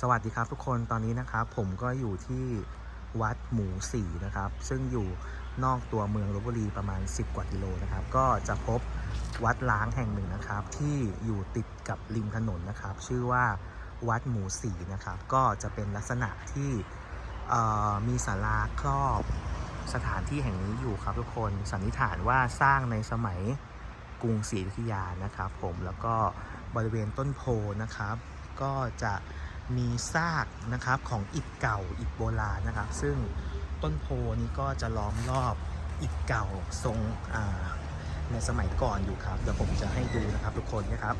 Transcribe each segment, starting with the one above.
สวัสดีครับทุกคนตอนนี้นะครับผมก็อยู่ที่วัดหมูสี่นะครับ ซึ่งอยู่นอกตัวเมืองลบบุรีประมาณ 10 กว่ากิโลนะครับ ก็จะพบวัดล้างแห่งหนึ่งนะครับ ที่อยู่ติดกับริมถนนนะครับ ชื่อว่าวัดหมูสี่นะครับ ก็จะเป็นลักษณะที่มีศาลาครอบสถานที่แห่งนี้อยู่ครับทุกคนสันนิษฐานว่าสร้างในสมัยกรุงศรีอยุธยานะครับ ผมแล้วก็บริเวณต้นโพนะครับ ก็จะ มีซากนะครับของอิฐเก่าอิฐโบราณนะครับ ซึ่งต้นโพนี้ก็จะล้อมรอบอิฐเก่าทรงในสมัยก่อนอยู่ครับ เดี๋ยวผมจะให้ดูนะครับทุกคนนะครับ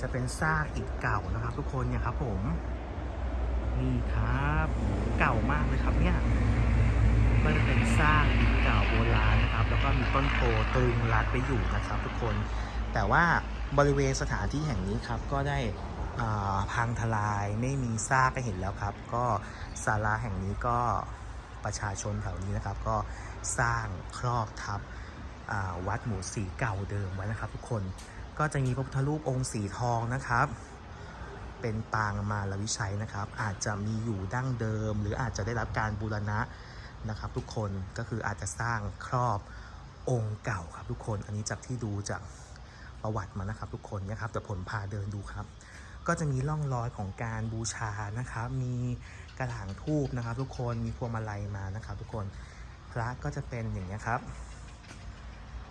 จะเป็นซากอิฐเก่านะครับ ทุกคนเนี่ยครับผมนี่ครับเก่ามากเลยครับเนี่ยก็จะเป็นซากอิฐเก่าโบราณนะครับ แล้วก็มีต้นโพตึงรัดไปอยู่นะครับ ทุกคนแต่ว่าบริเวณสถานที่แห่งนี้ครับก็ได้ พังทลายไม่มีซากก็เห็นแล้วครับ ก็ศาลาแห่งนี้ก็ประชาชนแถวนี้นะครับ ก็สร้างครอบทับวัดหมูสีเก่าเดิมไว้นะครับ ทุกคนก็จะมีพระพุทธรูปองค์สีทองนะครับ เป็นปางมาลวิชัยนะครับ อาจจะมีอยู่ดั้งเดิม หรืออาจจะได้รับการบูรณะนะครับ ทุกคนก็คืออาจจะสร้างครอบองค์เก่าครับทุกคนอันนี้จากที่ดูจากประวัติมานะครับ ทุกคนนะครับแต่ผมพาเดินดูครับ ก็จะมีร่องรอยของการบูชานะครับ มีกระถางทูบนะครับ ทุกคนมีพวงมาลัยมานะครับ ทุกคนพระก็จะเป็นอย่างนี้ครับ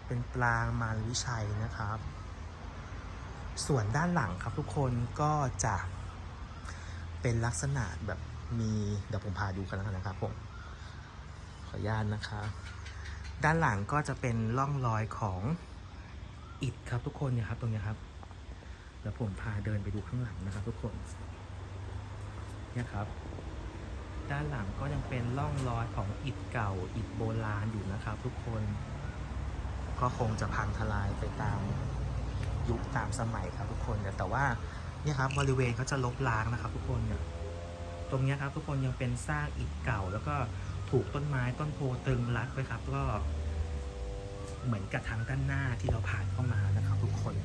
เป็นปลางมารวิชัยนะครับ ส่วนด้านหลังครับทุกคนก็จะเป็นลักษณะแบบมีเดี๋ยวผมพาดูกันแล้วกันนะครับผมขออนุญาตนะครับด้านหลังก็จะเป็นร่องรอยของอิฐครับทุกคนเนี่ยครับตรงนี้ครับ แล้วผมพาเดินไปดูข้างหลังนะครับ ทุกคนเนี่ยครับ ด้านหลังก็ยังเป็นร่องรอยของอิฐเก่าอิฐโบราณอยู่นะครับ ทุกคนก็คงจะพังทลายไปตามยุคตามสมัยครับทุกคนแต่แต่ว่าเนี่ยครับบริเวณเขาจะลบล้างนะครับ ทุกคนเนี่ยตรงนี้ครับทุกคนยังเป็นซากอิฐเก่า แล้วก็ถูกต้นไม้ต้นโพตึงรัดไว้ครับ ก็เหมือนกับทางด้านหน้าที่เราผ่านเข้ามานะครับ ทุกคน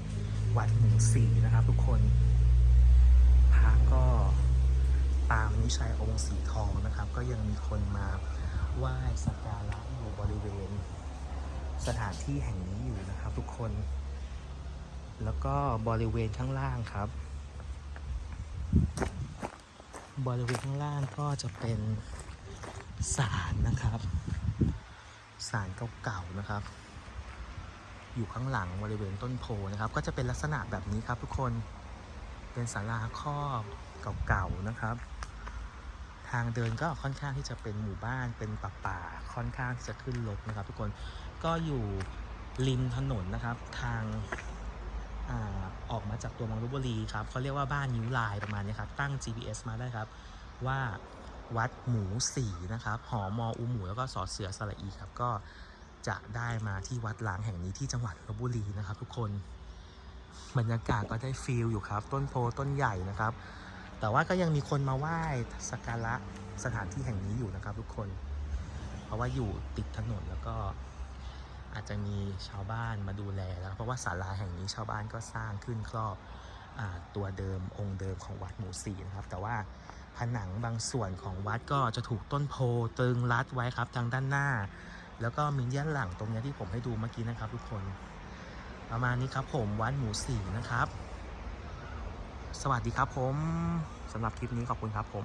วัดหมู่สี่นะครับ ทุกคนพระก็ตามนิชัยองค์สีทองนะครับ ก็ยังมีคนมาไหว้สักการะอยู่บริเวณ สถานที่แห่งนี้อยู่นะครับ ทุกคน แล้วก็บริเวณข้างล่างครับ บริเวณข้างล่างก็จะเป็นศาลนะครับศาลเก่าๆนะครับ อยู่ข้างหลังบริเวณต้นโพนะครับ ก็จะเป็นลักษณะแบบนี้ครับทุกคนเป็นศาลาครอบเก่าๆนะครับ ทางเดินก็ค่อนข้างที่จะเป็นหมู่บ้านเป็นป่าป่าๆค่อนข้างที่จะขึ้นลกนะครับ ทุกคนก็อยู่ริมถนนนะครับ ทางออกมาจากตัวเมืองลบบุรีครับเขาเรียกว่าบ้านนิ้วลายประมาณนี้ครับ ตั้ง GPS มาได้ครับ ว่าวัดหมูสีนะครับ หอมออูหมูแล้วก็สอเสือสระอีครับ ก็ จะได้มาที่วัดล้างแห่งนี้ที่จังหวัดลบบุรีนะครับ ทุกคนบรรยากาศก็ได้ฟีลอยู่ครับ ต้นโพต้นใหญ่นะครับ แต่ว่าก็ยังมีคนมาไหว้สักการะสถานที่แห่งนี้อยู่นะครับ ทุกคน เพราะว่าอยู่ติดถนนแล้วก็อาจจะมีชาวบ้านมาดูแลแล้วเพราะว่าศาลาแห่งนี้ชาวบ้านก็สร้างขึ้นครอบอตัวเดิมองค์เดิมของวัดหมู่สี่นะครับ แต่ว่าผนังบางส่วนของวัดก็จะถูกต้นโพตึงรัดไว้ครับทางด้านหน้า แล้วก็มีด้านหลังตรงนี้ที่ผมให้ดูเมื่อกี้นะครับ ทุกคน ประมาณนี้ครับผมวัดหมูสีนะครับ สวัสดีครับผมสำหรับคลิปนี้ขอบคุณครับผม